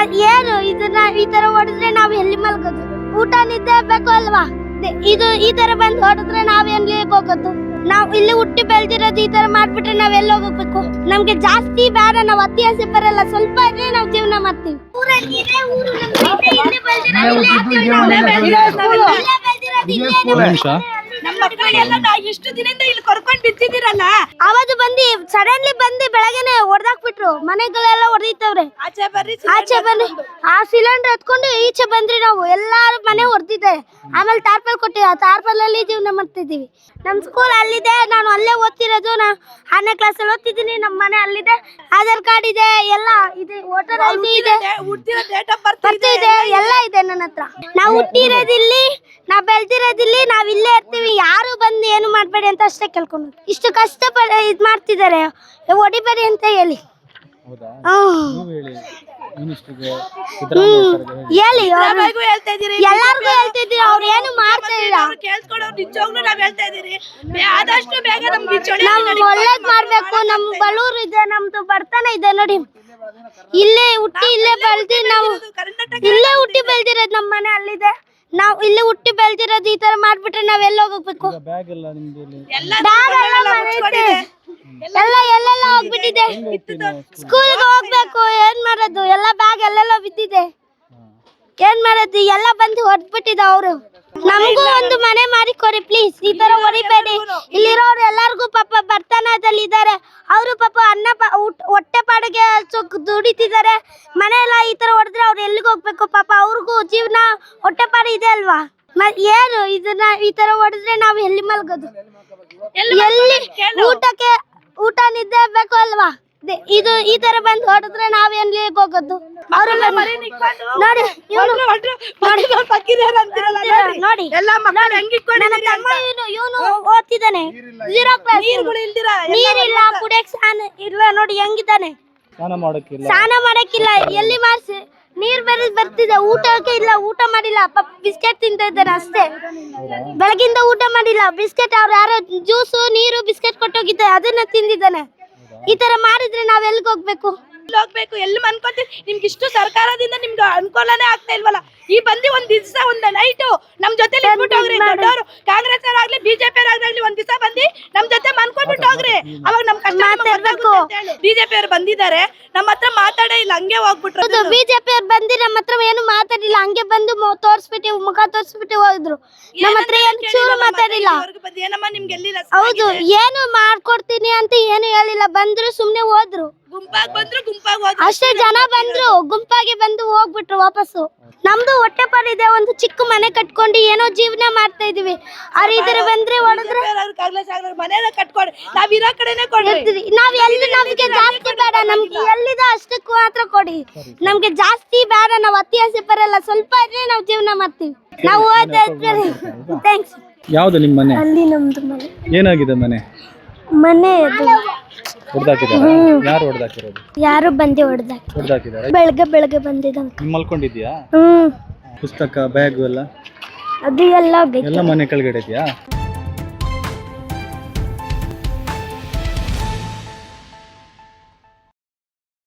ಮತ್ ಏನು ಇದನ್ನ ಈ ತರ ಹೊಡೆದ್ರೆ ನಾವ್ ಎಲ್ಲಿ ಮಲ್ಕೋದು ಊಟ ನಿದ್ದೆ ಬೇಕು ಅಲ್ವಾ ಇದು ಈ ತರ ಬಂದು ಹೊಡೆದ್ರೆ ನಾವ್ ಎಲ್ಲಿ ಹೋಗೋದು ನಾವ್ ಇಲ್ಲಿ ಹುಟ್ಟಿ ಬೆಳ್ದಿರೋದು ಈ ತರ ಮಾಡ್ಬಿಟ್ರೆ ನಾವ್ ಎಲ್ಲಿ ಹೋಗ್ಬೇಕು ನಮ್ಗೆ ಜಾಸ್ತಿ ಬೇಡ ನಾವ್ ಅತಿ ಆಸೆ ಬರಲ್ಲ ಸ್ವಲ್ಪ ಇದ್ರೆ ನಾವ್ ಜೀವನ ಮಾಡ್ತೀವಿ ಊರಲ್ಲಿ ಮಕ್ಕಳಿಗೆಲ್ಲ ಇಷ್ಟು ದಿನದಿಂದ ಇಲ್ಲಿ ಕರ್ಕೊಂಡ್ ಬಿತ್ತಿದಿರಲ್ಲ ಅವತ್ತು ಬಂದಿ ಸಡನ್ಲಿ ಬಂದು ಬೆಳಗ್ಗೆನೆ ಹೊಡೆದಾಕ್ಬಿಟ್ರು ಮನೆಗಳೆಲ್ಲ ಹೊಡೆದಿತ್ತವ್ರೆ ಆಚೆ ಬರ್ರಿ ಆಚೆ ಬನ್ನಿ ಆ ಸಿಲಿಂಡರ್ ಎತ್ಕೊಂಡು ಈಚೆ ಬಂದ್ರಿ ನಾವು. ಎಲ್ಲಾರು ಮನೆ ಹೊಡೆದಿದ್ದಾರೆ ಆಮೇಲೆ ತಾರ್ಪಲ್ ಕೊಟ್ಟಿವಿ. ಆ ತಾರ್ಪಲ್ ಅಲ್ಲಿ ಜೀವನ ಮಾಡ್ತಿದ್ದೀವಿ. ನಮ್ಮ ಸ್ಕೂಲ್ ಅಲ್ಲಿದೆ. ನಾನು ಅಲ್ಲೇ ಓದ್ತಿರೋದು. ನಾ ಆರನೇ ಕ್ಲಾಸ್ ಅಲ್ಲಿ ಓದ್ತಿದ್ದೀನಿ. ನಮ್ಮ ಮನೆ ಅಲ್ಲಿದೆ. ಆಧಾರ್ ಕಾರ್ಡ್ ಇದೆ. ಎಲ್ಲ ಇದೆ. ವೋಟರ್ ಐ ಡಿ ಬರ್ತಾ ಇದೆ. ಎಲ್ಲ ಇದೆ. ನನ್ನ ಹತ್ರ. ನಾವು ಹುಟ್ಟಿರೋದಿಲ್ಲಿ ನಾವ್ ಬೆಳ್ದಿರೋದಿಲ್ಲಿ ನಾವ್ ಇಲ್ಲೇ ಇರ್ತೀವಿ. ಯಾರು ಬಂದು ಏನು ಮಾಡ್ಬೇಡಿ ಅಂತ ಅಷ್ಟೇ ಕೇಳ್ಕೊಂಡು ಇಷ್ಟು ಕಷ್ಟ ಇದ್ ಮಾಡ್ತಿದ್ದಾರೆ. ಹೊಡಿಬೇಡಿ ಅಂತ ಹೇಳಿ. ಹೌದಾ? ಹ್ಮ್. ನೀವು ಹೇಳಿ. ಮಿನಿಸ್ಟ್ರಿಗೆ ಸಿದ್ದರಾಮಯ್ಯ ಹೇಳಿ. ಅವ್ರು- ಎಲ್ಲರಿಗೂ ಹೇಳ್ತಾ ಇದೀರಿ ಎಲ್ಲಾರ್ಗು ಹೇಳ್ತಿದ್ದೀವಿ ಅವ್ರು ಏನು ಮಾಡ್ತಾ ಇಲ್ಲ. ಅವ್ರು ಕೇಳಿಸ್ಕೊಳ್ಳೋರು ನಿಜವಾಗ್ಲೂ ನಾವ್ ಹೇಳ್ತಾ ಇದೀರಿ ಬೇ- ಆದಷ್ಟು ಬೇಗ ನಮ್ಗೆ ನಮ್ ಒಳ್ಳೇದ್ ಮಾಡ್ಬೇಕು. ನಮ್ ಬಲೂರ್ ಇದೆ ನಮ್ದು ಬಡತನ ಇದೆ ನೋಡಿ. ಇಲ್ಲೇ ಹುಟ್ಟಿ ಇಲ್ಲೇ ಬೆಳ್ದಿ ನಾವು ಕರ್ನಾಟಕ ಇಲ್ಲೇ ಹುಟ್ಟಿ ಬೆಳ್ದಿರೋದು ನಮ್ ಮನೆ ಅಲ್ಲಿದೆ. ನಾವ್ ಇಲ್ಲಿ ಹುಟ್ಟಿ ಬೆಳ್ದಿರೋದು ಈ ತರ ಮಾಡ್ಬಿಟ್ರೆ ನಾವ್ ಎಲ್ಲಿ ಹೋಗ್ಬೇಕು? ಬ್ಯಾಗ್ ಎಲ್ಲ ನಿಮ್ದು ಇಲ್ಲಿ. ಎಲ್ಲ ಬ್ಯಾಗ್ ಎಲ್ಲ ಮನೆ ಐತೆ. ಎಲ್ಲ ಎಲ್ಲೆಲ್ಲ ಹೋಗ್ಬಿಟ್ಟಿದೆ. ಸ್ಕೂಲ್ಗೆ ಹೋಗ್ಬೇಕು ಏನ್ ಮಾಡೋದು? ಎಲ್ಲ ಬ್ಯಾಗ್ ಎಲ್ಲೆಲ್ಲ ಬಿದ್ದಿದೆ. ಏನ್ ಮಾಡೋದು? ಎಲ್ಲ ಬಂದು ಹೊಡ್ಬಿಟ್ಟಿದ ಅವರು. ನಮಗೂ ಒಂದು ಮನೆ ಮಾಡಿ ಕೊಡಿ ಪ್ಲೀಸ್ ಈ ತರ ಹೊಡಿಬೇಡಿ. ಇಲ್ಲಿರೋರು ಎಲ್ಲಾರ್ಗೂ ಪಾಪ ಬರ್ತನದಲ್ಲಿ ಇದ್ದಾರೆ ಅವರು ಪಾಪ ಅನ್ನ ಪ- ಊಟ- ಚೊಕ್ ದುಡಿತಿದ್ದಾರೆ. ಮನೆ ಎಲ್ಲ ಈ ತರ ಹೊಡೆದ್ರೆ ಅವ್ರು ಎಲ್ಲಿಗೆ ಹೋಗ್ಬೇಕು? ಪಾಪ ಅವ್ರಿಗೂ ಜೀವನ ಹೊಟ್ಟೆ ಪಾಡಿ ಇದೆ ಅಲ್ವಾ? ಏನು ಇದನ್ನ ಈ ತರ ಹೊಡೆದ್ರೆ ನಾವು ಎಲ್ಲಿ ಮಲ್ಗೋದು? ಎಲ್ಲಿ ಊಟಕ್ಕೆ ಊಟ ನಿದ್ದೆ ಬೇಕು ಅಲ್ವಾ? ಇದು ಈ ತರ ಬಂದು ಹೊಡೆದ್ರೆ ನಾವ್ ಎಲ್ಲಿ ಹೋಗೋದು? ಅವ್ರು ನೋಡಿ ಇವ್ನು ನೋಡಿ. ಇವನು ಓದ್ತಿದ್ದಾನೆ. ನೀರಿಲ್ಲ ಕುಡಿಯಕ್ ಇಲ್ಲ ನೋಡಿ ಹೆಂಗಿದ್ದಾನೆ. ಸ್ನಾನ ಮಾಡಕ್ಕಿಲ್ಲ. ಸ್ನಾನ ಮಾಡಕ್ಕಿಲ್ಲ. ಎಲ್ಲಿ ಮಾಡಿಸಿ? ನೀರ್ ಬೇರೆ ಬರ್ತಿದೆ. ಊಟಕ್ಕೆ ಇಲ್ಲ. ಊಟ ಮಾಡಿಲ್ಲ. ಪಾಪ ಬಿಸ್ಕೆಟ್ ತಿಂತ ಇದ್ದಾರೆ ಅಷ್ಟೇ. ಬೆಳಗಿಂದ ಊಟ ಮಾಡಿಲ್ಲ. ಬಿಸ್ಕೆಟ್ ಅವ್ರು ಯಾರೋ ಜ್ಯೂಸು ನೀರು ಬಿಸ್ಕೆಟ್ ಕೊಟ್ಟೋಗಿದ್ದೆ. ಅದನ್ನ ತಿಂದಿದ್ದಾನೆ. ಈ ತರ ಮಾಡಿದ್ರೆ ನಾವ್ ಎಲ್ಲಿಗೆ ಹೋಗ್ಬೇಕು? ಎಲ್ಲಿ ಹೋಗ್ಬೇಕು? ಎಲ್ಲಿ ಅನ್ಕೊಂತೀವಿ ನಿಮ್ಗೆ ಇಷ್ಟು ಸರ್ಕಾರದಿಂದ ನಿಮ್ಗೆ ಅನುಕೂಲನೇ ಆಗ್ತಾ ಇಲ್ವಲ್ಲ? ಈ ಬಂದಿ ಒಂದ್ ದಿವಸ ಒಂದ್ ನೈಟು ನಮ್ ಜೊತೆ ಇದ್ಬಿಟ್ಟು ಹೋಗ್ರಿ ದೊಡ್ಡವರು ಕಾಂಗ್ರೆಸ್ ಆಗ್ಲಿ ಬಿಜೆಪಿ ಆಗ್ಲಿ ಒಂದ್ ದಿವಸ ಬಂದಿ ನಮ್ ಜೊತೆ ಮನ್ಕೊಂಡ್ಬಿಟ್ಟು ಹೋಗ್ರಿ ಅವಾಗ ನಮ್ ಕಷ್ಟ ಮಾತಾಡ್ಬೇಕು. ಬಿಜೆಪಿ ಅವ್ರು ಬಂದಿದ್ದಾರೆ ನಮ್ಮ ಹತ್ರ ಮಾತಾಡೇ ಇಲ್ಲ ಹಂಗೆ ಹೋಗ್ಬಿಟ್ರು ಬಿಜೆಪಿ ಅವ್ರು ಬಂದಿ ನಮ್ಮ ಹತ್ರ ಏನು ಮಾತಾಡಿಲ್ಲ ಹಂಗೆ ಬಂದು ಮೊ- ತೋರ್ಸ್ಬಿಟ್ಟು ಮುಖ ತೋರ್ಸ್ಬಿಟ್ಟು ಹೋದ್ರು. ನಮ್ಮ ಹತ್ರ ಏನು ಚೂರು ಮಾತಾಡಿಲ್ಲ. ಏನಮ್ಮ ನಿಮ್ಗೆ ಹೌದು ಏನು ಮಾಡ್ಕೊಡ್ತೀನಿ ಅಂತ ಏನು ಹೇಳಿಲ್ಲ ಬಂದ್ರು ಸುಮ್ನೆ ಹೋದ್ರು. ಗುಂಪಾಗ್ ಬಂದ್ರು ಗುಂಪಾಗಿ ಹೋದ್ರು ಅಷ್ಟೇ ಜನ ಬಂದ್ರು ಗುಂಪಾಗಿ ಬಂದು ಹೋಗ್ಬಿಟ್ರು ವಾಪಸ್ಸು. ನಮ್ದು ಹೊಟ್ಟೆ ಇದೆ ಒಂದು ಚಿಕ್ಕ ಮನೆ ಕಟ್ಕೊಂಡು ಏನೋ ಜೀವನ ಮಾಡ್ತಾ ಇದೀವಿ. ಅವ್ರ ಇದ್ರ ಬಂದ್ರೆ ಹೊಡೆದ್ರೆ? ಕಾಂಗ್ರೆಸ್ ಆಗ್ಲಿ ಮನೇನ ಕಟ್ಕೊಡಿ ನಾವ್ ಇರೋ ಕಡೆನೆ ಕೊಡ್ತೀವಿ ಇರ್ತೀರಿ. ನಾವ್ ಎಲ್ಲಿ ನಮ್ಗೆ ಜಾಸ್ತಿ ಬೇಡ ನಮ್ಗೆ ಎಲ್ಲಿದೆ ಅಷ್ಟಕ್ಕೂ ಮಾತ್ರ ಕೊಡಿ. ನಮ್ಗೆ ಜಾಸ್ತಿ ಬೇಡ ನಾವ್ ಅತಿ ಆಸೆ ಬರಲ್ಲ ಸ್ವಲ್ಪ ಇದ್ರೆ ನಾವ್ ಜೀವನ ಮಾಡ್ತೀವಿ. ನಾವು ಥ್ಯಾಂಕ್ಸ್ ಯಾವ್ದು ನಿಮ್ಮ ಮನೆ? ಅಲ್ಲಿ ನಮ್ದು ಮನೆ. ಏನಾಗಿದೆ ಮನೆ? ಮನೆ ಅದು. ಹೊಡೆದಾಕಿದ್ದಾರೆ. ಯಾರು ಹೊಡೆದಾಕಿರೋದು? ಯಾರು ಬಂದು ಹೊಡೆದ ಹೊಡೆದಾಕಿದ್ದಾರೆ. ಬೆಳಗ್ಗೆ ಬೆಳಗ್ಗೆ ಮಲ್ಕೊಂಡಿದ್ಯಾ ಹ್ಮ್. ಪುಸ್ತಕ ಬ್ಯಾಗ್ ಎಲ್ಲ? ಅದು ಎಲ್ಲ ಹೋಗೈತೆ ಎಲ್ಲ ಮನೆ ಕೆಳಗಡೆ ಇದೆಯಾ?